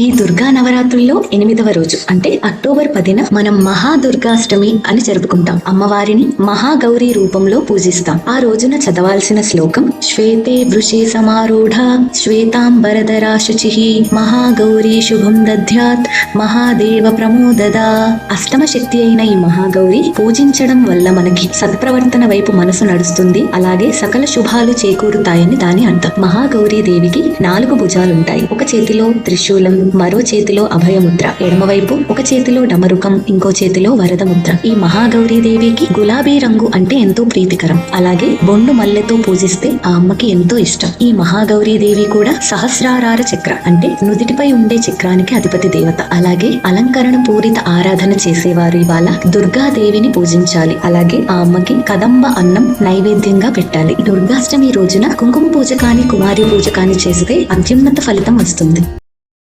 ఈ దుర్గా నవరాత్రుల్లో ఎనిమిదవ రోజు అంటే అక్టోబర్ పదిన మనం మహాదుర్గాష్టమి అని జరుపుకుంటాం. అమ్మవారిని మహాగౌరి రూపంలో పూజిస్తాం. ఆ రోజున చదవాల్సిన శ్లోకం శ్వేతే వృషే సమారూఢ శ్వేతాంబరధరా శుచి మహాగౌరీ శుభం దధ్యాత్ మహాదేవ ప్రమోదదా. అష్టమ శక్తి అయిన ఈ మహాగౌరి పూజించడం వల్ల మనకి సత్ప్రవర్తన వైపు మనసు నడుస్తుంది. అలాగే సకల శుభాలు చేకూరుతాయని దాని అర్థం. మహాగౌరీ దేవికి నాలుగు భుజాలుంటాయి. ఒక చేతిలో త్రిశూలం మరో చేతిలో అభయముద్ర ఎడమవైపు ఒక చేతిలో డమరుకం ఇంకో చేతిలో వరదముద్ర. ఈ మహాగౌరీ దేవికి గులాబీ రంగు అంటే ఎంతో ప్రీతికరం. అలాగే బొండు మల్లెతో పూజిస్తే ఆ అమ్మకి ఎంతో ఇష్టం. ఈ మహాగౌరీదేవి కూడా సహస్రారార చక్ర అంటే నుదిటిపై ఉండే చక్రానికి అధిపతి దేవత. అలాగే అలంకరణ పూరిత ఆరాధన చేసేవారు ఇవాళ దుర్గాదేవిని పూజించాలి. అలాగే ఆ అమ్మకి కదంబ అన్నం నైవేద్యంగా పెట్టాలి. దుర్గాష్టమి రోజున కుంకుమ పూజ కాని కుమారి పూజ కాని చేస్తే అత్యున్నత ఫలితం వస్తుంది.